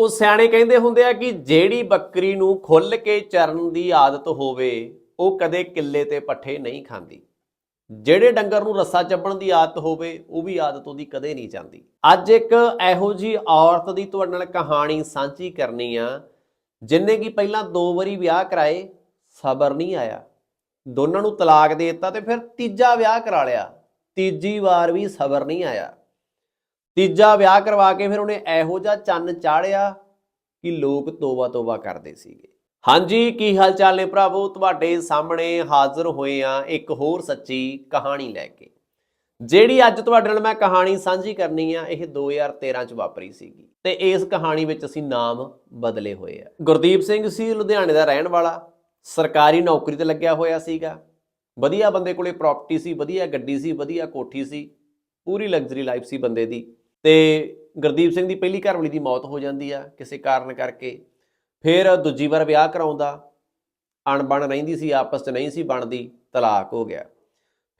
ਉਹ ਸਿਆਣੇ ਕਹਿੰਦੇ ਹੁੰਦੇ ਆ ਕਿ ਜਿਹੜੀ ਬੱਕਰੀ ਨੂੰ ਖੁੱਲ ਕੇ ਚਰਨ ਦੀ ਆਦਤ ਹੋਵੇ, ਉਹ ਕਦੇ ਕਿੱਲੇ ਤੇ ਪੱਠੇ ਨਹੀਂ ਖਾਂਦੀ। ਜਿਹੜੇ ਡੰਗਰ ਨੂੰ ਰੱਸਾ ਚੱਬਣ ਦੀ ਆਦਤ ਹੋਵੇ, ਉਹ ਵੀ ਆਦਤ ਉਹਦੀ ਕਦੇ ਨਹੀਂ ਜਾਂਦੀ। ਅੱਜ ਇੱਕ ਇਹੋ ਜੀ ਔਰਤ ਦੀ ਤੁਹਾਡੇ ਨਾਲ ਕਹਾਣੀ ਸਾਂਝੀ ਕਰਨੀ ਆ, ਜਿਨੇ ਕਿ ਪਹਿਲਾਂ ਦੋ ਵਾਰੀ ਵਿਆਹ ਕਰਾਏ, ਸਬਰ ਨਹੀਂ ਆਇਆ। ਦੋਨਾਂ ਨੂੰ ਤਲਾਕ ਦੇ ਦਿੱਤਾ ਤੇ ਫਿਰ ਤੀਜਾ ਵਿਆਹ ਕਰਾ ਲਿਆ। ਤੀਜੀ ਵਾਰ ਵੀ ਸਬਰ ਨਹੀਂ ਆਇਆ। ਤੀਜਾ ਵਿਆਹ ਕਰਵਾ ਕੇ ਫਿਰ ਉਹਨੇ ਇਹੋ ਜਿਹਾ ਚੰਨ ਚਾੜਿਆ ਕਿ ਲੋਕ ਤੋਬਾ ਤੋਬਾ ਕਰਦੇ ਸੀਗੇ। ਹਾਂਜੀ, ਕੀ ਹਾਲ ਚਾਲ ਨੇ ਭਰਾਵੋ? ਤੁਹਾਡੇ ਸਾਹਮਣੇ ਹਾਜ਼ਰ ਹੋਏ ਆ ਇੱਕ ਹੋਰ ਸੱਚੀ ਕਹਾਣੀ ਲੈ ਕੇ। ਜਿਹੜੀ ਅੱਜ ਤੁਹਾਡੇ ਨਾਲ ਮੈਂ ਕਹਾਣੀ ਸਾਂਝੀ ਕਰਨੀ ਆ, ਇਹ 2013 ਚ ਵਾਪਰੀ ਸੀਗੀ ਤੇ ਇਸ ਕਹਾਣੀ ਵਿੱਚ ਅਸੀਂ ਨਾਮ ਬਦਲੇ ਹੋਏ ਆ। ਗੁਰਦੀਪ ਸਿੰਘ ਸੀ, ਲੁਧਿਆਣੇ ਦਾ ਰਹਿਣ ਵਾਲਾ, ਸਰਕਾਰੀ ਨੌਕਰੀ ਤੇ ਲੱਗਿਆ ਹੋਇਆ ਸੀਗਾ। ਵਧੀਆ ਬੰਦੇ ਕੋਲੇ ਪ੍ਰਾਪਰਟੀ ਸੀ, ਵਧੀਆ ਗੱਡੀ ਸੀ, ਵਧੀਆ ਕੋਠੀ ਸੀ, ਪੂਰੀ ਲਗਜ਼ਰੀ ਲਾਈਫ ਸੀ ਬੰਦੇ ਦੀ। ਤੇ ਗੁਰਦੀਪ ਸਿੰਘ ਦੀ ਪਹਿਲੀ ਘਰਵਾਲੀ ਦੀ ਮੌਤ ਹੋ ਜਾਂਦੀ ਆ ਕਿਸੇ ਕਾਰਨ ਕਰਕੇ। ਫਿਰ ਦੂਜੀ ਵਾਰ ਵਿਆਹ ਕਰਾਉਂਦਾ, ਅਣਬਣ ਰਹਿੰਦੀ ਸੀ, ਆਪਸ 'ਚ ਨਹੀਂ ਸੀ ਬਣਦੀ, ਤਲਾਕ ਹੋ ਗਿਆ।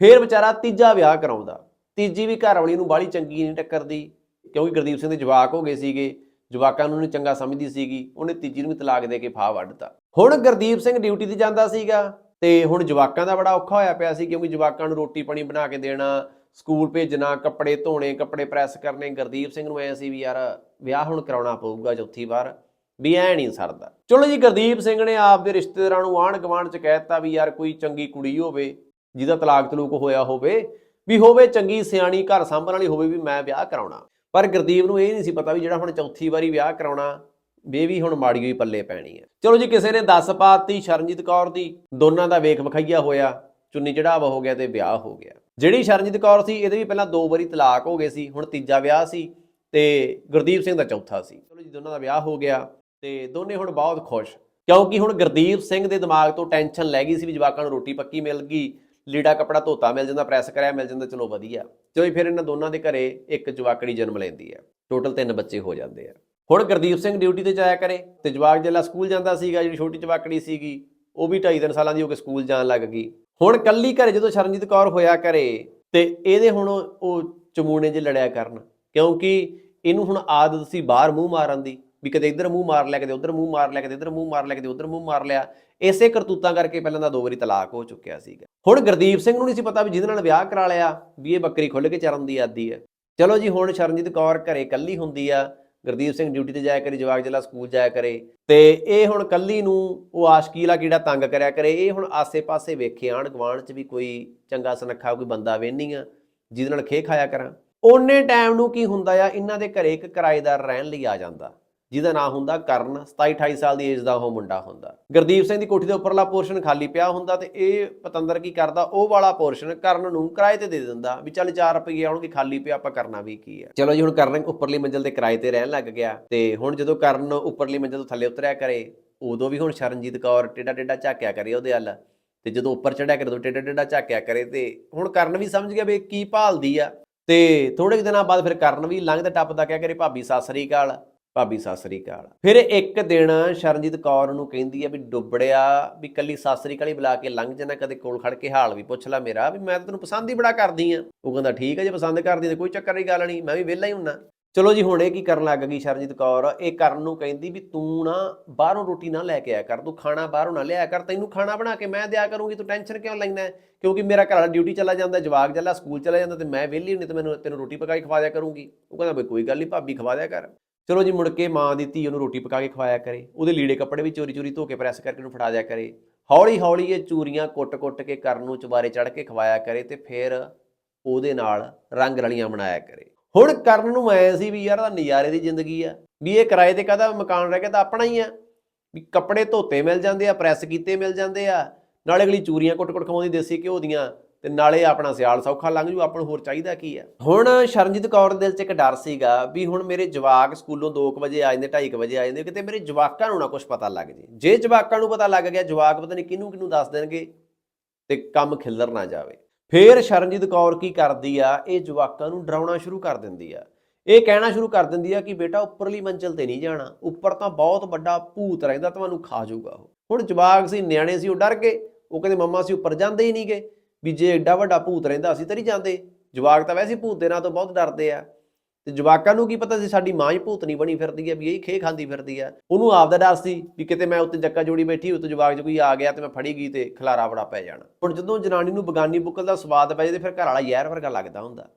ਫਿਰ ਵਿਚਾਰਾ ਤੀਜਾ ਵਿਆਹ ਕਰਾਉਂਦਾ। ਤੀਜੀ ਵੀ ਘਰਵਾਲੀ ਨੂੰ ਬਾਹਲੀ ਚੰਗੀ ਨਹੀਂ ਟੱਕਰਦੀ, ਕਿਉਂਕਿ ਗੁਰਦੀਪ ਸਿੰਘ ਦੇ ਜਵਾਕ ਹੋ ਗਏ ਸੀਗੇ, ਜਵਾਕਾਂ ਨੂੰ ਨਹੀਂ ਚੰਗਾ ਸਮਝਦੀ ਸੀਗੀ, ਉਹਨੇ ਤੀਜੀ ਨੂੰ ਵੀ ਤਲਾਕ ਦੇ ਕੇ ਫਾਹ ਵੱਢਤਾ ਹੁਣ ਗੁਰਦੀਪ ਸਿੰਘ ਡਿਊਟੀ ਤੇ ਜਾਂਦਾ ਸੀਗਾ ਤੇ ਹੁਣ ਜਵਾਕਾਂ ਦਾ ਬੜਾ ਔਖਾ ਹੋਇਆ ਪਿਆ ਸੀ, ਕਿਉਂਕਿ ਜਵਾਕਾਂ ਨੂੰ ਰੋਟੀ ਪਾਣੀ ਬਣਾ ਕੇ ਦੇਣਾ ਸਕੂਲ ਭੇਜਣਾ, ਕੱਪੜੇ ਧੋਣੇ, ਕੱਪੜੇ ਪ੍ਰੈਸ ਕਰਨੇ। ਗੁਰਦੀਪ ਸਿੰਘ ਨੂੰ ਐ ਸੀ ਵੀ ਯਾਰ ਵਿਆਹ ਹੁਣ ਕਰਾਉਣਾ ਪਊਗਾ ਚੌਥੀ ਵਾਰ, ਵੀ ਐ ਨਹੀਂ ਸਰਦਾ। ਚਲੋ ਜੀ, ਗੁਰਦੀਪ ਸਿੰਘ ਨੇ ਆਪਦੇ ਰਿਸ਼ਤੇਦਾਰਾਂ ਨੂੰ ਆਂਢ ਗੁਆਂਢ ਚ ਕਹਿਤਾ ਵੀ ਯਾਰ ਕੋਈ ਚੰਗੀ ਕੁੜੀ ਹੋਵੇ, ਜਿਹਦਾ ਤਲਾਕ ਤਲੂਕ ਹੋਇਆ ਹੋਵੇ, ਵੀ ਹੋਵੇ ਚੰਗੀ ਸਿਆਣੀ ਘਰ ਸਾਂਭਣ ਵਾਲੀ ਹੋਵੇ ਵੀ ਮੈਂ ਵਿਆਹ ਕਰਾਉਣਾ। ਪਰ ਗੁਰਦੀਪ ਨੂੰ ਇਹ ਨਹੀਂ ਸੀ ਪਤਾ ਵੀ ਜਿਹੜਾ ਹੁਣ ਚੌਥੀ ਵਾਰੀ ਵਿਆਹ ਕਰਾਉਣਾ ਵੀ ਹੁਣ ਮਾੜੀ ਹੋਈ ਪੱਲੇ ਪੈਣੀ ਹੈ। ਚਲੋ ਜੀ, ਕਿਸੇ ਨੇ 10 ਪਾਤੀ ਸ਼ਰਨਜੀਤ ਕੌਰ ਦੀ, ਦੋਨਾਂ ਦਾ ਵੇਖ ਵਿਖਾਈਆ ਹੋਇਆ, ਚੁੰਨੀ ਚੜਾਵਾ ਹੋ ਗਿਆ ਤੇ ਵਿਆਹ ਹੋ ਗਿਆ। ਜਿਹੜੀ ਸ਼ਰਨਜੀਤ ਕੌਰ ਸੀ, ਇਹਦੇ ਵੀ ਪਹਿਲਾਂ ਦੋ ਵਾਰੀ ਤਲਾਕ ਹੋ ਗਏ ਸੀ, ਹੁਣ ਤੀਜਾ ਵਿਆਹ ਸੀ ਤੇ ਗੁਰਦੀਪ ਸਿੰਘ ਦਾ ਚੌਥਾ ਸੀ। ਚਲੋ ਜੀ, ਦੋਨਾਂ ਦਾ ਵਿਆਹ ਹੋ ਗਿਆ ਤੇ ਦੋਨੇ ਹੁਣ ਬਹੁਤ ਖੁਸ਼, ਕਿਉਂਕਿ ਹੁਣ ਗੁਰਦੀਪ ਸਿੰਘ ਦੇ ਦਿਮਾਗ ਤੋਂ ਟੈਨਸ਼ਨ ਲੈ ਗਈ ਸੀ ਵੀ ਜਵਾਕਾਂ ਨੂੰ ਰੋਟੀ ਪੱਕੀ ਮਿਲ ਗਈ, ਲੀੜਾ ਕਪੜਾ ਧੋਤਾ ਮਿਲ ਜਾਂਦਾ, ਪ੍ਰੈਸ ਕਰਿਆ ਮਿਲ ਜਾਂਦਾ, ਚਲੋ ਵਧੀਆ। ਚਲੋ ਫਿਰ ਇਹਨਾਂ ਦੋਨਾਂ ਦੇ ਘਰੇ ਇੱਕ ਜਵਾਕੜੀ ਜਨਮ ਲੈਂਦੀ ਹੈ। ਟੋਟਲ ਤਿੰਨ ਬੱਚੇ ਹੋ ਜਾਂਦੇ ਆ। ਹੁਣ ਗੁਰਦੀਪ ਸਿੰਘ ਡਿਊਟੀ ਤੇ ਜਾਇਆ ਕਰੇ ਤੇ ਜਵਾਕ ਜਿਹੜਾ ਸਕੂਲ ਜਾਂਦਾ ਸੀਗਾ, ਜਿਹੜੀ ਛੋਟੀ ਜਵਾਕੜੀ ਸੀਗੀ, ਉਹ ਵੀ 2.5 ਸਾਲਾਂ ਦੀ ਹੋ ਕੇ ਸਕੂਲ ਜਾਣ ਲੱਗ ਗਈ। ਹੁਣ ਕੱਲੀ ਘਰੇ ਜਦੋਂ ਸ਼ਰਨਜੀਤ ਕੌਰ ਹੋਇਆ ਕਰੇ, ਤੇ ਇਹਦੇ ਹੁਣ ਉਹ ਚਮੂਣੇ ਜੇ ਲੜਿਆ ਕਰਨ, ਕਿਉਂਕਿ ਇਹਨੂੰ ਹੁਣ ਆਦਤ ਸੀ ਬਾਹਰ ਮੂੰਹ ਮਾਰਨ ਦੀ, ਵੀ ਕਦੇ ਇੱਧਰ ਮੂੰਹ ਮਾਰ ਲਿਆ ਕਦੇ ਉੱਧਰ ਮੂੰਹ ਮਾਰ ਲਿਆ ਕਦੇ ਇੱਧਰ ਮੂੰਹ ਮਾਰ ਲਿਆ ਕਦੇ ਉੱਧਰ ਮੂੰਹ ਮਾਰ ਲਿਆ, ਇਸੇ ਕਰਤੂਤਾਂ ਕਰਕੇ ਪਹਿਲਾਂ ਦਾ ਦੋ ਵਾਰੀ ਤਲਾਕ ਹੋ ਚੁੱਕਿਆ ਸੀਗਾ। ਹੁਣ ਗੁਰਦੀਪ ਸਿੰਘ ਨੂੰ ਨਹੀਂ ਸੀ ਪਤਾ ਵੀ ਜਿਹਦੇ ਨਾਲ ਵਿਆਹ ਕਰਾ ਲਿਆ, ਵੀ ਇਹ ਬੱਕਰੀ ਖੁੱਲ ਕੇ ਚਰਨ ਦੀ ਆਦੀ ਹੈ। ਚਲੋ ਜੀ, ਹੁਣ ਸ਼ਰਨਜੀਤ ਕੌਰ ਘਰੇ ਇਕੱਲੀ ਹੁੰਦੀ ਆ ਗੁਰਦੀਪ ਸਿੰਘ ਡਿਊਟੀ ਤੇ ਜਾਇਆ ਕਰੇ, ਜਵਾਕ ਜਲਾ ਸਕੂਲ ਜਾਇਆ ਕਰੇ। ਤੇ ਇਹ ਹੁਣ ਕੱਲੀ ਨੂੰ ਉਹ ਆਸ਼ਕੀਲਾ ਕੀੜਾ ਤੰਗ ਕਰਿਆ ਕਰੇ, ਇਹ ਹੁਣ ਆਸੇ-ਪਾਸੇ ਵੇਖੇ ਆਣ ਗਵਾਂਢ ਚ ਵੀ ਕੋਈ ਚੰਗਾ ਸੁਨੱਖਾ ਕੋਈ ਬੰਦਾ ਵੇਹਨੀ ਆ, ਜਿਹਦੇ ਨਾਲ ਖੇ ਖਾਇਆ ਕਰਾਂ। ਓਨੇ ਟਾਈਮ ਨੂੰ ਕੀ ਹੁੰਦਾ ਆ, ਇਹਨਾਂ ਦੇ ਘਰੇ ਇੱਕ ਕਿਰਾਏਦਾਰ ਰਹਿਣ ਲਈ ਆ ਜਾਂਦਾ। ਜਿਹਦਾ ਨਾਂ ਹੁੰਦਾ ਕਰਨ 27 28 ਸਾਲ ਦੀ ਏਜ ਦਾ ਉਹ ਮੁੰਡਾ ਹੁੰਦਾ। ਗੁਰਦੀਪ ਸਿੰਘ ਦੀ ਕੋਠੀ ਦੇ ਉੱਪਰਲਾ ਪੋਰਸ਼ਨ ਖਾਲੀ ਪਿਆ ਹੁੰਦਾ ਤੇ ਇਹ ਪਤੰਦਰ ਕੀ ਕਰਦਾ, ਉਹ ਵਾਲਾ ਪੋਰਸ਼ਨ ਕਰਨ ਨੂੰ ਕਿਰਾਏ ਤੇ ਦੇ ਦਿੰਦਾ ਵੀ ਚੱਲ 4 ਰੁਪਏ ਆਉਣਗੇ, ਖਾਲੀ ਪਿਆ, ਆਪਾਂ ਕਰਨਾ ਵੀ ਕੀ ਆ। ਚਲੋ ਜੀ, ਹੁਣ ਕਰਨ ਉੱਪਰਲੀ ਮੰਜ਼ਲ ਤੇ ਕਿਰਾਏ ਤੇ ਰਹਿਣ ਲੱਗ ਗਿਆ ਤੇ ਹੁਣ ਜਦੋਂ ਕਰਨ ਉੱਪਰਲੀ ਮੰਜ਼ਲ ਤੋਂ ਥੱਲੇ ਉਤਰਿਆ ਕਰੇ, ਉਦੋਂ ਵੀ ਹੁਣ ਸ਼ਰਨਜੀਤ ਕੌਰ ਟੇਡਾ ਟੇਡਾ ਝਾਕਿਆ ਕਰੇ ਉਹਦੇ ਵੱਲ ਤੇ ਜਦੋਂ ਉੱਪਰ ਚੜਿਆ ਕਰੇ, ਉਦੋਂ ਟੇਡਾ ਟੇਡਾ ਝਾਕਿਆ ਕਰੇ ਤੇ ਹੁਣ ਕਰਨ ਵੀ ਸਮਝ ਗਿਆ ਵੀ ਕੀ ਭਾਲਦੀ ਆ। ਤੇ ਥੋੜੇ ਕੁ ਦਿਨਾਂ ਬਾਅਦ ਫਿਰ ਕਰਨ ਵੀ ਲੰਘਦਾ ਟੱਪਦਾ ਕਹਿ ਕਰੇ, ਭਾਬੀ, ਸਤਿ ਸ੍ਰੀ ਅਕਾਲ। ਭਾਬੀ ਸਤਿ ਸ੍ਰੀ ਅਕਾਲ। ਫਿਰ ਇੱਕ ਦਿਨ ਸ਼ਰਨਜੀਤ ਕੌਰ ਨੂੰ ਕਹਿੰਦੀ ਆ ਵੀ ਡੁੱਬੜਿਆ, ਵੀ ਕੱਲੀ ਸਤਿ ਸ੍ਰੀ ਬੁਲਾ ਕੇ ਲੰਘ ਜਾਣਾ, ਕਦੇ ਕੋਲ ਖੜ ਕੇ ਹਾਲ ਵੀ ਪੁੱਛ ਲੈ ਮੇਰਾ, ਵੀ ਮੈਂ ਤਾਂ ਤੈਨੂੰ ਪਸੰਦ ਹੀ ਬੜਾ ਕਰਦੀ ਆ। ਉਹ ਕਹਿੰਦਾ, ਠੀਕ ਆ, ਜੇ ਪਸੰਦ ਕਰਦੀ ਤੇ ਕੋਈ ਚੱਕਰ ਨਹੀਂ ਗੱਲ ਨਹੀਂ ਮੈਂ ਵੀ ਵਿਹਲਾ ਹੀ ਹੁੰਨਾ। ਚਲੋ ਜੀ, ਹੁਣ ਇਹ ਕੀ ਕਰਨ ਲੱਗ ਗਈ ਸ਼ਰਨਜੀਤ ਕੌਰ? ਇਹ ਕਰਨ ਨੂੰ ਕਹਿੰਦੀ ਵੀ ਤੂੰ ਨਾ ਬਾਹਰੋਂ ਰੋਟੀ ਨਾ ਲੈ ਕੇ ਆਇਆ ਕਰ, ਤੂੰ ਖਾਣਾ ਬਾਹਰੋਂ ਨਾ ਲਿਆਇਆ ਕਰ, ਤੈਨੂੰ ਖਾਣਾ ਬਣਾ ਕੇ ਮੈਂ ਦਿਆ ਕਰੂੰਗੀ, ਤੂੰ ਟੈਨਸ਼ਨ ਕਿਉਂ ਲੈਂਦਾ? ਕਿਉਂਕਿ ਮੇਰਾ ਘਰ ਵਾਲਾ ਡਿਊਟੀ ਚਲਾ ਜਾਂਦਾ, ਜਵਾਕ ਜੱਲਾ ਸਕੂਲ ਚਲਾ ਜਾਂਦਾ ਤੇ ਮੈਂ ਵਿਹਲੀ ਹੁੰਦੀ ਤੇ ਮੈਨੂੰ ਤੈਨੂੰ ਰੋਟੀ ਪਕਾ ਕੇ ਖਵਾ ਦਿਆ ਕਰੂੰਗੀ। ਉਹ ਕਹਿੰਦਾ, ਬਈ ਕੋਈ ਗੱਲ ਨਹੀਂ ਭਾਬੀ ਖਵਾ ਦਿਆ ਕਰ। ਚਲੋ ਜੀ ਮੁੜ ਕੇ ਮਾਂ ਦੀ ਧੀ ਉਹਨੂੰ ਰੋਟੀ ਪਕਾ ਕੇ ਖਵਾਇਆ ਕਰੇ, ਉਹਦੇ ਲੀੜੇ ਕੱਪੜੇ ਵੀ ਚੋਰੀ ਚੋਰੀ ਧੋ ਕੇ ਪ੍ਰੈਸ ਕਰਕੇ ਉਹਨੂੰ ਫੜਾ ਦਿਆ ਕਰੇ। ਹੌਲੀ ਹੌਲੀ ਇਹ ਚੂਰੀਆਂ ਕੁੱਟ-ਕੁੱਟ ਕੇ ਕਰਨ ਨੂੰ ਚੁਬਾਰੇ ਚੜ ਕੇ ਖਵਾਇਆ ਕਰੇ ਤੇ ਫਿਰ ਉਹਦੇ ਨਾਲ ਰੰਗ ਰਲੀਆਂ ਬਣਾਇਆ ਕਰੇ। ਹੁਣ ਕਰਨ ਨੂੰ ਐ ਸੀ ਵੀ ਯਾਰ ਦਾ ਨਜ਼ਾਰੇ ਦੀ ਜ਼ਿੰਦਗੀ ਆ, ਵੀ ਇਹ ਕਿਰਾਏ ਤੇ ਕਾਹਦਾ ਮਕਾਨ ਰਹਿ ਗਿਆ ਤਾਂ ਆਪਣਾ ਹੀ ਆ। ਵੀ ਕੱਪੜੇ ਧੋਤੇ ਮਿਲ ਜਾਂਦੇ ਆ, ਪ੍ਰੈਸ ਕੀਤੇ ਮਿਲ ਜਾਂਦੇ ਆ, ਨਾਲੇ ਅਗਲੀ ਚੂਰੀਆਂ ਕੁੱਟ-ਕੁੱਟ ਖਵਾਉਂਦੀ ਦੇਸੀ ਘਿਓ ਦੀਆਂ ਤੇ ਨਾਲੇ ਆਪਣਾ ਸਿਆਲ ਸੌਖਾ ਲੰਘ ਜੂ, ਆਪਾਂ ਨੂੰ ਹੋਰ ਚਾਹੀਦਾ ਕੀ ਆ? ਹੁਣ ਸ਼ਰਨਜੀਤ ਕੌਰ ਦੇ ਦਿਲ 'ਚ ਇੱਕ ਡਰ ਸੀਗਾ ਵੀ ਹੁਣ ਮੇਰੇ ਜਵਾਕ ਸਕੂਲੋਂ 2 ਵਜੇ ਆ ਜਾਂਦੇ 2:30 ਵਜੇ ਆ ਜਾਂਦੇ, ਕਿਤੇ ਮੇਰੇ ਜਵਾਕਾਂ ਨੂੰ ਨਾ ਕੁਝ ਪਤਾ ਲੱਗ ਜੇ। ਜੇ ਜਵਾਕਾਂ ਨੂੰ ਪਤਾ ਲੱਗ ਗਿਆ, ਜਵਾਕ ਪਤਾ ਨਹੀਂ ਕਿਹਨੂੰ ਕਿਹਨੂੰ ਦੱਸ ਦੇਣਗੇ ਤੇ ਕੰਮ ਖਿੱਲਰ ਨਾ ਜਾਵੇ। ਫੇਰ ਸ਼ਰਨਜੀਤ ਕੌਰ ਕੀ ਕਰਦੀ ਆ, ਇਹ ਜਵਾਕਾਂ ਨੂੰ ਡਰਾਉਣਾ ਸ਼ੁਰੂ ਕਰ ਦਿੰਦੀ ਆ। ਇਹ ਕਹਿਣਾ ਸ਼ੁਰੂ ਕਰ ਦਿੰਦੀ ਆ ਕਿ ਬੇਟਾ ਉੱਪਰਲੀ ਮੰਜ਼ਲ ਤੇ ਨਹੀਂ ਜਾਣਾ, ਉੱਪਰ ਤਾਂ ਬਹੁਤ ਵੱਡਾ ਭੂਤ ਰਹਿੰਦਾ, ਤੁਹਾਨੂੰ ਖਾ ਜਾਊਗਾ ਉਹ। ਹੁਣ ਜਵਾਕ ਸੀ, ਨਿਆਣੇ ਸੀ, ਉਹ ਡਰ ਗਏ। ਉਹ ਕਹਿੰਦੇ ਮੰਮਾ ਸੀ ਉੱਪਰ ਜਾਂਦੇ ਹੀ ਨਹੀਂ ਗਏ। ਵੀ ਜੇ ਐਡਾ ਵੱਡਾ ਭੂਤ ਰਹਿੰਦਾ, ਅਸੀਂ ਤਾਂ ਨਹੀਂ ਜਾਂਦੇ। ਜਵਾਕ ਤਾਂ ਵੈਸੇ ਭੂਤ ਦੇ ਨਾਂ ਤੋਂ ਬਹੁਤ ਡਰਦੇ ਆ। ਤੇ ਜਵਾਕਾਂ ਨੂੰ ਕੀ ਪਤਾ ਸੀ ਸਾਡੀ ਮਾਂ ਹੀ ਭੂਤਨੀ ਬਣੀ ਫਿਰਦੀ ਹੈ, ਵੀ ਇਹ ਖੇ ਖਾਂਦੀ ਫਿਰਦੀ ਹੈ। ਉਹਨੂੰ ਆਪਦਾ ਡਰ ਸੀ ਵੀ ਕਿਤੇ ਮੈਂ ਉੱਤੇ ਜੱਕਾ ਜੋੜੀ ਬੈਠੀ ਉੱਤੇ ਜਵਾਕ 'ਚ ਕੋਈ ਆ ਗਿਆ ਤੇ ਮੈਂ ਫੜੀ ਗਈ ਤੇ ਖਲਾਰਾ ਬੜਾ ਪੈ ਜਾਣਾ। ਹੁਣ ਜਦੋਂ ਜਨਾਨੀ ਨੂੰ ਬਗਾਨੀ ਬੁੱਕਲ ਦਾ ਸਵਾਦ ਪੈ ਜੇ ਤੇ ਫਿਰ ਘਰ ਵਾਲਾ ਯਾਰ ਵਰਗਾ ਲੱਗਦਾ ਹੁੰਦਾ।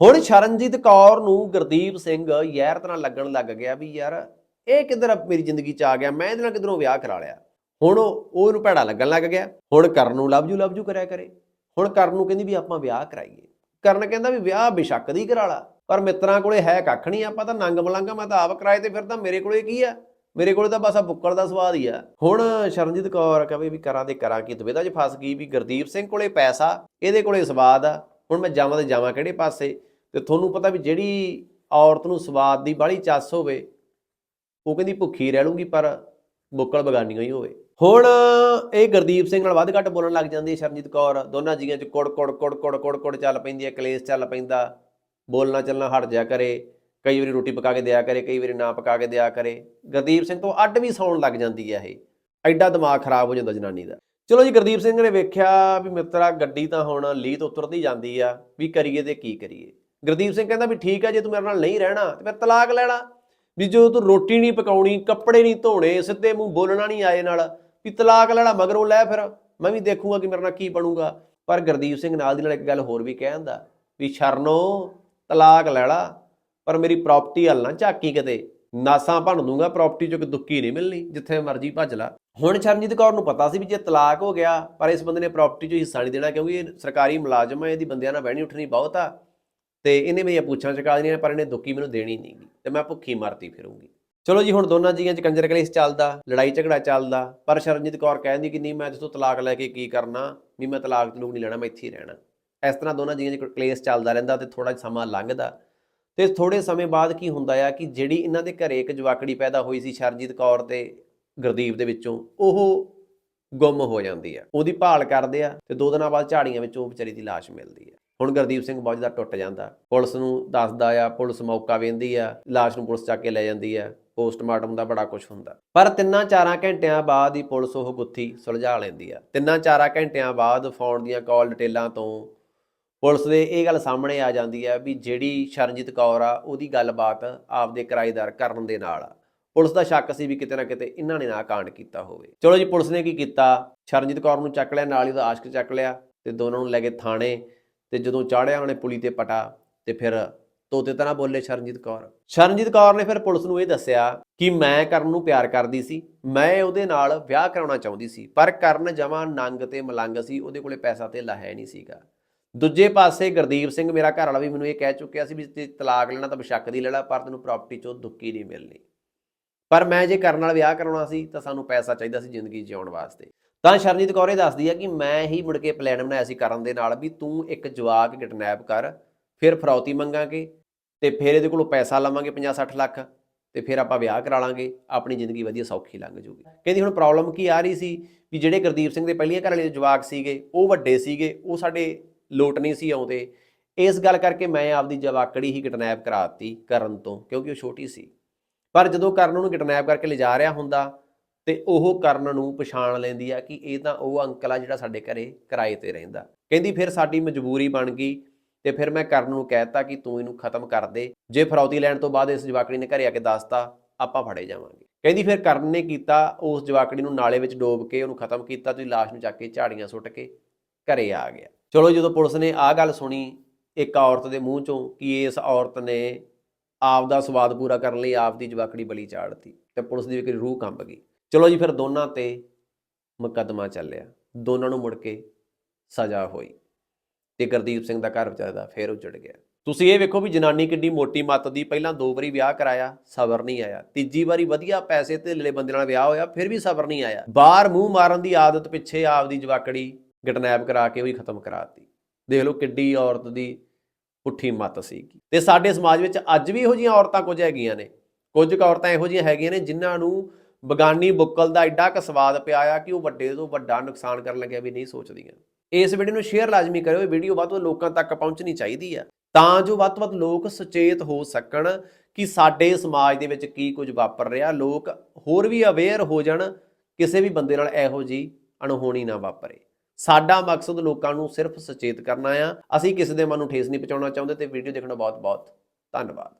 ਹੁਣ ਸ਼ਰਨਜੀਤ ਕੌਰ ਨੂੰ ਗੁਰਦੀਪ ਸਿੰਘ ਯਾਰ ਤਰ੍ਹਾਂ ਲੱਗਣ ਲੱਗ ਗਿਆ ਵੀ ਯਾਰ, ਇਹ ਕਿੱਧਰ ਮੇਰੀ ਜ਼ਿੰਦਗੀ 'ਚ ਆ ਗਿਆ, ਮੈਂ ਇਹਦੇ ਨਾਲ ਕਿਧਰੋਂ ਵਿਆਹ ਕਰਾ ਲਿਆ। ਹੁਣ ਉਹ ਉਹ ਉਹਨੂੰ ਭੈੜਾ ਲੱਗਣ ਲੱਗ ਗਿਆ। ਹੁਣ ਕਰਨ ਨੂੰ ਲਵਜੂ ਲਵਜੂ ਕਰਿਆ ਕਰੇ। ਹੁਣ ਕਰਨ ਨੂੰ ਕਹਿੰਦੀ ਵੀ ਆਪਾਂ ਵਿਆਹ ਕਰਾਈਏ। ਕਰਨ ਕਹਿੰਦਾ ਵੀ ਵਿਆਹ ਬੇਸ਼ੱਕ ਦੀ ਕਰਾ ਲਾ। ਪਰ ਮਿੱਤਰਾਂ ਕੋਲੇ ਹੈ ਕੱਖ ਨਹੀਂ, ਆਪਾਂ ਤਾਂ ਨੰਗ ਮਲੰਗਾ ਮੈਂ ਤਾਂ ਆਪ ਕਿਰਾਏ ਤੇ ਫਿਰਦਾ, ਮੇਰੇ ਕੋਲੇ ਕੀ ਆ? ਮੇਰੇ ਕੋਲੇ ਤਾਂ ਬਸ ਆ ਬੁੱਕਲ ਦਾ ਸਵਾਦ ਹੀ ਆ। ਹੁਣ ਸ਼ਰਨਜੀਤ ਕੌਰ ਕਹੇ ਵੀ ਕਰਾਂ ਤੇ ਕਰਾਂ ਕੀ ਦੁਬਿਧਾ 'ਚ ਫਸ ਗਈ ਵੀ ਗੁਰਦੀਪ ਸਿੰਘ ਕੋਲੇ ਪੈਸਾ, ਇਹਦੇ ਕੋਲੇ ਸਵਾਦ ਆ। ਹੁਣ ਮੈਂ ਜਾਵਾਂ ਤੇ ਜਾਵਾਂ ਕਿਹੜੇ ਪਾਸੇ? ਤੇ ਤੁਹਾਨੂੰ ਪਤਾ ਵੀ ਜਿਹੜੀ ਔਰਤ ਨੂੰ ਸਵਾਦ ਦੀ ਬਾਹਲੀ ਚੱਸ ਹੋਵੇ, ਉਹ ਕਹਿੰਦੀ ਭੁੱਖੀ ਰਹਿ ਲੂਗੀ, ਪਰ ਬੁੱਕਲ ਬਗਾਨੀ ਹੋਈ ਹੋਵੇ। ਹੁਣ ਇਹ ਗੁਰਦੀਪ ਸਿੰਘ ਨਾਲ ਵੱਧ ਘੱਟ ਬੋਲਣ ਲੱਗ ਜਾਂਦੀ ਹੈ ਸ਼ਰਨਜੀਤ ਕੌਰ। ਦੋਨਾਂ ਜੀਆਂ 'ਚ ਕੁੜ ਕੁੜ ਕੁੜ ਕੁੜ ਕੁੜ ਕੁੜ ਚੱਲ ਪੈਂਦੀ ਹੈ, ਕਲੇਸ਼ ਚੱਲ ਪੈਂਦਾ। ਬੋਲਣਾ ਚੱਲਣਾ ਹਟ ਜਾ ਕਰੇ। ਕਈ ਵਾਰੀ ਰੋਟੀ ਪਕਾ ਕੇ ਦਿਆ ਕਰੇ, ਕਈ ਵਾਰੀ ਨਾ ਪਕਾ ਕੇ ਦਿਆ ਕਰੇ। ਗੁਰਦੀਪ ਸਿੰਘ ਤੋਂ ਅੱਡ ਵੀ ਸੌਣ ਲੱਗ ਜਾਂਦੀ ਹੈ ਇਹ। ਐਡਾ ਦਿਮਾਗ ਖਰਾਬ ਹੋ ਜਾਂਦਾ ਜਨਾਨੀ ਦਾ। ਚਲੋ ਜੀ, ਗੁਰਦੀਪ ਸਿੰਘ ਨੇ ਵੇਖਿਆ ਵੀ ਮਿੱਤਰਾ ਗੱਡੀ ਤਾਂ ਹੁਣ ਲੀਤ ਉਤਰਦੀ ਜਾਂਦੀ ਆ, ਵੀ ਕਰੀਏ ਤੇ ਕੀ ਕਰੀਏ। ਗੁਰਦੀਪ ਸਿੰਘ ਕਹਿੰਦਾ ਵੀ ਠੀਕ ਆ, ਜੇ ਤੂੰ ਮੇਰੇ ਨਾਲ ਨਹੀਂ ਰਹਿਣਾ ਤੇ ਫਿਰ ਤਲਾਕ ਲੈਣਾ। ਵੀ ਜੋ ਤੂੰ ਰੋਟੀ ਨਹੀਂ ਪਕਾਉਣੀ, ਕੱਪੜੇ ਨਹੀਂ ਧੋਣੇ, ਸਿੱਧੇ ਮੂੰਹ ਬੋਲਣਾ ਨਹੀਂ ਆਏ ਨਾਲ ਵੀ ਤਲਾਕ ਲੈਣਾ ਮਗਰੋਂ ਲੈ ਫਿਰ। ਮੈਂ ਵੀ ਦੇਖੂਗਾ ਕਿ ਮੇਰੇ ਨਾਲ ਕੀ ਬਣੂਗਾ। ਪਰ ਗੁਰਦੀਪ ਸਿੰਘ ਨਾਲ ਦੀ ਨਾਲ ਇੱਕ ਗੱਲ ਹੋਰ ਵੀ ਕਹਿ ਜਾਂਦਾ ਵੀ ਸ਼ਰਨੋ, ਤਲਾਕ ਲੈ ਲਾ, ਪਰ ਮੇਰੀ ਪ੍ਰਾਪਰਟੀ ਹੱਲ ਨਾ ਝਾਕੀ ਕਿਤੇ। ਨਾਸਾਂ ਭੰਨ ਦੂੰਗਾ ਪ੍ਰਾਪਰਟੀ ਚੋਂ ਕਿ ਦੁੱਕੀ ਨਹੀਂ ਮਿਲਣੀ, ਜਿੱਥੇ ਮਰਜ਼ੀ ਭੱਜ ਲਾ। ਹੁਣ ਸ਼ਰਨਜੀਤ ਕੌਰ ਨੂੰ ਪਤਾ ਸੀ ਵੀ ਜੇ ਤਲਾਕ ਹੋ ਗਿਆ, ਪਰ ਇਸ ਬੰਦੇ ਨੇ ਪ੍ਰਾਪਰਟੀ ਚੋਂ ਹਿੱਸਾ ਨਹੀਂ ਦੇਣਾ, ਕਿਉਂਕਿ ਇਹ ਸਰਕਾਰੀ ਮੁਲਾਜ਼ਮ ਹੈ ਇਹਦੀ ਬੰਦਿਆਂ ਨਾਲ ਬਹਿਣੀ ਉੱਠਣੀ ਬਹੁਤ ਆ। ਤੇ ਇਹਨੇ ਮੇਰੀਆਂ ਪੁੱਛਾਂ ਚਕਾ ਦੇਣੀਆਂ, ਪਰ ਇਹਨੇ ਦੁੱਕੀ ਮੈਨੂੰ ਦੇਣੀ ਨਹੀਂਗੀ ਤੇ ਮੈਂ ਭੁੱਖੀ ਮਰਤੀ ਫਿਰੂੰਗੀ। ਚਲੋ ਜੀ, ਹੁਣ ਦੋਨਾਂ ਜੀਆਂ 'ਚ ਕੰਜਰ ਕਲੇਸ਼ ਚੱਲਦਾ, ਲੜਾਈ ਝਗੜਾ ਚੱਲਦਾ, ਪਰ ਸ਼ਰਨਜੀਤ ਕੌਰ ਕਹਿੰਦੀ ਕਿ ਨਹੀਂ, ਮੈਂ ਜਿੱਥੋਂ ਤਲਾਕ ਲੈ ਕੇ ਕੀ ਕਰਨਾ ਵੀ ਮੈਂ ਤਲਾਕ ਤਲੂਕ ਨਹੀਂ ਲੈਣਾ, ਮੈਂ ਇੱਥੇ ਹੀ ਰਹਿਣਾ। ਇਸ ਤਰ੍ਹਾਂ ਦੋਨਾਂ ਜੀਆਂ 'ਚ ਕਲੇਸ਼ ਚੱਲਦਾ ਰਹਿੰਦਾ ਤੇ ਥੋੜਾ ਸਮਾਂ ਲੰਘਦਾ। ਤੇ ਥੋੜੇ ਸਮੇਂ ਬਾਅਦ ਕੀ ਹੁੰਦਾ ਆ ਕਿ ਜਿਹੜੀ ਇਹਨਾਂ ਦੇ ਘਰੇ ਇੱਕ ਜਵਾਕੜੀ ਪੈਦਾ ਹੋਈ ਸੀ ਸ਼ਰਨਜੀਤ ਕੌਰ ਤੇ ਗੁਰਦੀਪ ਦੇ ਵਿੱਚੋਂ, ਉਹ ਗੁੰਮ ਹੋ ਜਾਂਦੀ ਆ। ਉਹਦੀ ਭਾਲ ਕਰਦੇ ਆ ਤੇ ਦੋ ਦਿਨਾਂ ਬਾਅਦ ਝਾੜੀਆਂ ਵਿੱਚ ਉਹ ਵਿਚਾਰੀ ਦੀ ਲਾਸ਼ ਮਿਲਦੀ ਆ। ਹੁਣ ਗੁਰਦੀਪ ਸਿੰਘ ਬੌਜ ਦਾ ਟੁੱਟ ਜਾਂਦਾ। ਪੁਲਿਸ ਨੂੰ ਦੱਸਦਾ ਆ, ਪੁਲਿਸ ਮੌਕਾ ਵੇਂਦੀ ਆ, ਲਾਸ਼ ਨੂੰ ਪੁਲਿਸ ਚੱਕ ਕੇ ਲੈ ਜਾਂਦੀ ਆ, ਪੋਸਟਮਾਰਟਮ ਦਾ ਬੜਾ ਕੁਝ ਹੁੰਦਾ। ਪਰ ਤਿੰਨਾਂ ਚਾਰਾਂ ਘੰਟਿਆਂ ਬਾਅਦ ਹੀ ਪੁਲਿਸ ਉਹ ਗੁੱਥੀ ਸੁਲਝਾ ਲੈਂਦੀ ਆ। ਤਿੰਨਾਂ ਚਾਰਾਂ ਘੰਟਿਆਂ ਬਾਅਦ ਫੋਨ ਦੀਆਂ ਕਾਲ ਡਿਟੇਲਾਂ ਤੋਂ ਪੁਲਿਸ ਦੇ ਇਹ ਗੱਲ ਸਾਹਮਣੇ ਆ ਜਾਂਦੀ ਹੈ ਵੀ ਜਿਹੜੀ ਸ਼ਰਨਜੀਤ ਕੌਰ ਆ, ਉਹਦੀ ਗੱਲਬਾਤ ਆਪਦੇ ਕਿਰਾਏਦਾਰ ਕਰਨ ਦੇ ਨਾਲ ਆ। ਪੁਲਿਸ ਦਾ ਸ਼ੱਕ ਸੀ ਵੀ ਕਿਤੇ ਨਾ ਕਿਤੇ ਇਹਨਾਂ ਨੇ ਨਾ ਕਾਂਡ ਕੀਤਾ ਹੋਵੇ। ਚਲੋ ਜੀ, ਪੁਲਿਸ ਨੇ ਕੀ ਕੀਤਾ? ਸ਼ਰਨਜੀਤ ਕੌਰ ਨੂੰ ਚੱਕ ਲਿਆ, ਨਾਲ ਹੀ ਉਹਦਾ ਆਸ਼ਕ ਚੱਕ ਲਿਆ ਤੇ ਦੋਨਾਂ ਨੂੰ ਲੈ ਕੇ ਥਾਣੇ ਤੇ ਜਦੋਂ ਚਾੜਿਆ ਉਹਨੇ ਪੁਲੀ ਤੇ ਪਟਾ ਤੇ ਫਿਰ ਤੋਤੇ ਤਰ੍ਹਾਂ ਬੋਲੇ ਸ਼ਰਨਜੀਤ ਕੌਰ। ਸ਼ਰਨਜੀਤ ਕੌਰ ਨੇ ਫਿਰ ਪੁਲਿਸ ਨੂੰ ਇਹ ਦੱਸਿਆ ਕਿ ਮੈਂ ਕਰਨ ਨੂੰ ਪਿਆਰ ਕਰਦੀ ਸੀ, ਮੈਂ ਉਹਦੇ ਨਾਲ ਵਿਆਹ ਕਰਾਉਣਾ ਚਾਹੁੰਦੀ ਸੀ, ਪਰ ਕਰਨ ਜਮਾਂ ਨੰਗ ਤੇ ਮਲੰਗ ਸੀ, ਉਹਦੇ ਕੋਲੇ ਪੈਸਾ ਤੇ ਹੈ ਨਹੀਂ ਸੀਗਾ। ਦੂਜੇ ਪਾਸੇ ਗੁਰਦੀਪ ਸਿੰਘ ਮੇਰਾ ਘਰ ਵਾਲਾ ਵੀ ਮੈਨੂੰ ਇਹ ਕਹਿ ਚੁੱਕਿਆ ਸੀ ਵੀ ਤੇ ਤਲਾਕ ਲੈਣਾ ਤਾਂ ਬਸ਼ੱਕ ਦੀ ਲੈ ਪਰ ਤੈਨੂੰ ਪ੍ਰਾਪਰਟੀ ਚੋਂ ਦੁੱਕੀ ਨਹੀਂ ਮਿਲਣੀ। ਪਰ ਮੈਂ ਜੇ ਕਰਨ ਨਾਲ ਵਿਆਹ ਕਰਾਉਣਾ ਸੀ ਤਾਂ ਸਾਨੂੰ ਪੈਸਾ ਚਾਹੀਦਾ ਸੀ ਜ਼ਿੰਦਗੀ ਜਿਉਣ ਵਾਸਤੇ। ਤਾਂ ਸ਼ਰਨਜੀਤ ਕੌਰ ਇਹ ਦੱਸਦੀ ਹੈ ਕਿ ਮੈਂ ਹੀ ਮੁੜ ਕੇ ਪਲਾਨ ਬਣਾਇਆ ਸੀ ਕਰਨ ਦੇ ਨਾਲ ਵੀ ਤੂੰ ਇੱਕ ਜਵਾਕ ਕਿਡਨੈਪ ਕਰ, ਫਿਰ ਫਰੌਤੀ ਮੰਗਾਂਗੇ ਤੇ ਫਿਰ ਇਹਦੇ ਕੋਲੋਂ ਪੈਸਾ ਲਵਾਂਗੇ 50-60 ਲੱਖ ਤੇ ਫਿਰ ਆਪਾਂ ਵਿਆਹ ਕਰਾ ਲਾਂਗੇ, ਆਪਣੀ ਜ਼ਿੰਦਗੀ ਵਧੀਆ ਸੌਖੀ ਲੰਘ ਜੂਗੀ। ਕਹਿੰਦੀ ਹੁਣ ਪ੍ਰੋਬਲਮ ਕੀ ਆ ਰਹੀ ਸੀ ਵੀ ਜਿਹੜੇ ਗੁਰਦੀਪ ਸਿੰਘ ਦੇ ਪਹਿਲੀਆਂ ਘਰ ਵਾਲੇ ਜਵਾਕ ਸੀਗੇ, ਉਹ ਵੱਡੇ ਸੀਗੇ, ਉਹ ਸਾਡੇ ਲੋਟ ਨਹੀਂ ਸੀ ਆਉਂਦੇ। ਇਸ ਗੱਲ ਕਰਕੇ ਮੈਂ ਆਪਦੀ ਜਵਾਕੜੀ ਹੀ ਕਿਡਨੈਪ ਕਰਾਤੀ ਕਰਨ ਤੋਂ, ਕਿਉਂਕਿ ਉਹ ਛੋਟੀ ਸੀ। ਪਰ ਜਦੋਂ ਕਰਨ ਉਹਨੂੰ ਕਿਡਨੈਪ ਕਰਕੇ ਲਿਜਾ ਰਿਹਾ ਹੁੰਦਾ ਤੇ ਉਹ ਕਰਨ ਨੂੰ ਪਛਾਣ ਲੈਂਦੀ ਆ ਕਿ ਇਹ ਤਾਂ ਉਹ ਅੰਕਲ ਆ ਜਿਹੜਾ ਸਾਡੇ ਘਰੇ ਕਿਰਾਏ ਤੇ ਰਹਿੰਦਾ। ਕਹਿੰਦੀ ਫਿਰ ਸਾਡੀ ਮਜਬੂਰੀ ਬਣ ਗਈ ਤੇ ਫਿਰ ਮੈਂ ਕਰਨ ਨੂੰ ਕਹਿਤਾ ਕਿ ਤੂੰ ਇਹਨੂੰ ਖਤਮ ਕਰ ਦੇ। ਜੇ ਫਰੌਤੀ ਲੈਣ ਤੋਂ ਬਾਅਦ ਇਸ ਜਵਾਕੜੀ ਨੇ ਘਰੇ ਆ ਕੇ ਦੱਸਤਾ, ਆਪਾਂ ਫੜੇ ਜਾਵਾਂਗੇ। ਕਹਿੰਦੀ ਫਿਰ ਕਰਨ ਨੇ ਕੀਤਾ, ਉਸ ਜਵਾਕੜੀ ਨੂੰ ਨਾਲੇ ਵਿੱਚ ਡੋਬ ਕੇ ਉਹਨੂੰ ਖਤਮ ਕੀਤਾ ਤੇ ਲਾਸ਼ ਨੂੰ ਚੱਕ ਕੇ ਝਾੜੀਆਂ ਸੁੱਟ ਕੇ ਘਰੇ ਆ ਗਿਆ। ਚਲੋ ਜਦੋਂ ਪੁਲਿਸ ਨੇ ਆਹ ਗੱਲ ਸੁਣੀ, ਇੱਕ ਔਰਤ ਦੇ ਮੂੰਹ ਚੋਂ ਕਿ ਇਸ ਔਰਤ ਨੇ ਆਪ ਦਾ ਸਵਾਦ ਪੂਰਾ ਕਰਨ ਲਈ ਆਪ ਦੀ ਜਵਾਕੜੀ ਬਲੀ ਚਾੜਤੀ ਤੇ ਪੁਲਿਸ ਦੀ ਵੀ ਰੂਹ ਕੰਬ ਗਈ। ਚਲੋ ਜੀ, ਫਿਰ ਦੋਨਾਂ ਤੇ ਮੁਕੱਦਮਾ ਚੱਲਿਆ। ਦੋਨਾਂ ਨੂੰ ਮੁੜ ਕੇ ਸਜ਼ਾ ਹੋਈ ਤੇ ਗੁਰਦੀਪ ਸਿੰਘ ਦਾ ਘਰ ਵਿਚਾਰਾ ਦਾ ਫੇਰ ਉਜੜ ਗਿਆ। ਤੁਸੀਂ ਇਹ ਵੇਖੋ ਵੀ ਜਨਾਨੀ ਕਿੰਨੀ ਮੋਟੀ ਮੱਤ ਦੀ, ਪਹਿਲਾਂ ਦੋ ਵਾਰੀ ਵਿਆਹ ਕਰਾਇਆ, ਸਬਰ ਨਹੀਂ ਆਇਆ। ਤੀਜੀ ਵਾਰੀ ਵਧੀਆ ਪੈਸੇ ਤੇ ਲੈ ਬੰਦੇ ਨਾਲ ਵਿਆਹ ਹੋਇਆ, ਫਿਰ ਵੀ ਸਬਰ ਨਹੀਂ ਆਇਆ। ਬਾਹਰ ਮੂੰਹ ਮਾਰਨ ਦੀ ਆਦਤ ਪਿੱਛੇ ਆਪਦੀ ਜਵਾਕੜੀ ਕਿਡਨੈਪ ਕਰਾ ਕੇ ਉਹ ਹੀ ਖਤਮ ਕਰਾਤੀ। ਦੇਖ ਲਓ ਕਿੱਡੀ ਔਰਤ ਦੀ ਪੁੱਠੀ ਮੱਤ ਸੀਗੀ। ਤੇ ਸਾਡੇ ਸਮਾਜ ਵਿੱਚ ਅੱਜ ਵੀ ਇਹੋ ਜਿਹੀਆਂ ਔਰਤਾਂ ਕੁਝ ਹੈਗੀਆਂ ਨੇ। ਕੁਝ ਕੁ ਔਰਤਾਂ ਇਹੋ ਜਿਹੀਆਂ ਹੈਗੀਆਂ ਨੇ ਜਿਨ੍ਹਾਂ ਨੂੰ ਬਗਾਨੀ ਬੁੱਕਲ ਦਾ ਐਡਾ ਕ ਸਵਾਦ ਪਿਆ ਆ ਕਿ ਉਹ ਵੱਡੇ ਤੋਂ ਵੱਡਾ ਨੁਕਸਾਨ ਕਰਨ ਲੱਗਿਆ ਵੀ ਨਹੀਂ ਸੋਚਦੀਆਂ। ਇਸ ਵੀਡੀਓ ਨੂੰ ਸ਼ੇਅਰ ਲਾਜ਼ਮੀ ਕਰਿਓ, ਇਹ ਵੀਡੀਓ ਵੱਧ ਤੋਂ ਵੱਧ ਲੋਕਾਂ ਤੱਕ ਪਹੁੰਚਣੀ ਚਾਹੀਦੀ ਆ। ਤਾਂ ਜੋ ਵੱਧ ਤੋਂ ਵੱਧ ਲੋਕ ਸੁਚੇਤ ਹੋ ਸਕਣ ਕਿ ਸਾਡੇ ਸਮਾਜ ਦੇ ਵਿੱਚ ਕੀ ਕੁਝ ਵਾਪਰ ਰਿਹਾ, ਲੋਕ ਹੋਰ ਵੀ ਅਵੇਅਰ ਹੋ ਜਾਣ, ਕਿਸੇ ਵੀ ਬੰਦੇ ਨਾਲ ਇਹੋ ਜੀ ਅਣਹੋਣੀ ਨਾ ਵਾਪਰੇ। ਸਾਡਾ ਮਕਸਦ ਲੋਕਾਂ ਨੂੰ ਸਿਰਫ ਸੁਚੇਤ ਕਰਨਾ ਆ। ਅਸੀਂ ਕਿਸੇ ਦੇ ਮਨ ਨੂੰ ਠੇਸ ਨਹੀਂ ਪਹੁੰਚਾਉਣਾ ਚਾਹੁੰਦੇ ਤੇ ਵੀਡੀਓ ਦੇਖਣਾ ਬਹੁਤ ਬਹੁਤ ਧੰਨਵਾਦ।